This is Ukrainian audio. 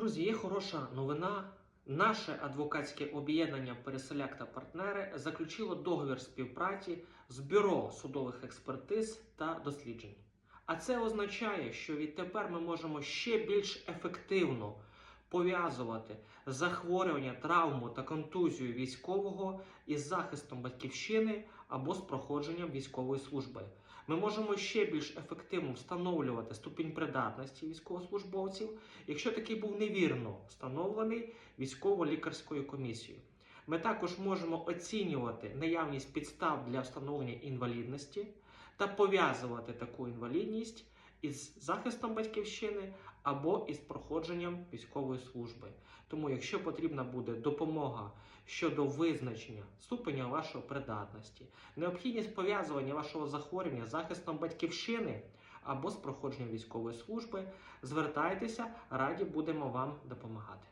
Друзі, є хороша новина. Наше адвокатське об'єднання Переселяк та партнери заключило договір співпраці з бюро судових експертиз та досліджень. А це означає, що відтепер ми можемо ще більш ефективно пов'язувати захворювання, травму та контузію військового із захистом батьківщини або з проходженням військової служби. Ми можемо ще більш ефективно встановлювати ступінь придатності військовослужбовців, якщо такий був невірно встановлений військово-лікарською комісією. Ми також можемо оцінювати наявність підстав для встановлення інвалідності та пов'язувати таку інвалідність із захистом батьківщини або із проходженням військової служби. Тому, якщо потрібна буде допомога щодо визначення ступеня вашої придатності, необхідність пов'язування вашого захворювання з захистом батьківщини або з проходженням військової служби, звертайтеся, раді будемо вам допомагати.